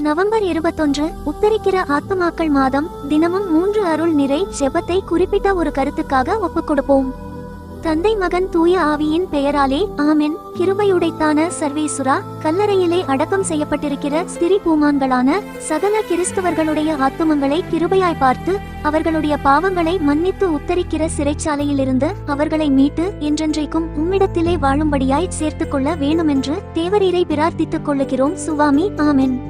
November இருபத்தொன்று உத்தரிக்கிற ஆத்மாக்கள் மாதம் தினமும் மூன்று அருள் நிறை ஜெபத்தை குறிப்பிட்ட ஒரு கருத்துக்காக ஒப்புக் கொடுப்போம் தந்தை மகன் தூய ஆவியின் பெயராலே ஆமென். கிருபையுடைத்தான சர்வேசுரா கல்லறையிலே அடக்கம் செய்யப்பட்டிருக்கிற ஸ்திரி பூமான்களான சகல கிறிஸ்தவர்களுடைய ஆத்துமங்களை கிருபையாய் பார்த்து அவர்களுடைய பாவங்களை மன்னித்து உத்தரிக்கிற சிறைச்சாலையிலிருந்து அவர்களை மீட்டு என்றென்றைக்கும் உம்மிடத்திலே வாழும்படியாய் சேர்த்துக்கொள்ள வேணுமென்று தேவரீரை பிரார்த்தித்துக் கொள்ளுகிறோம். சுவாமி ஆமென்.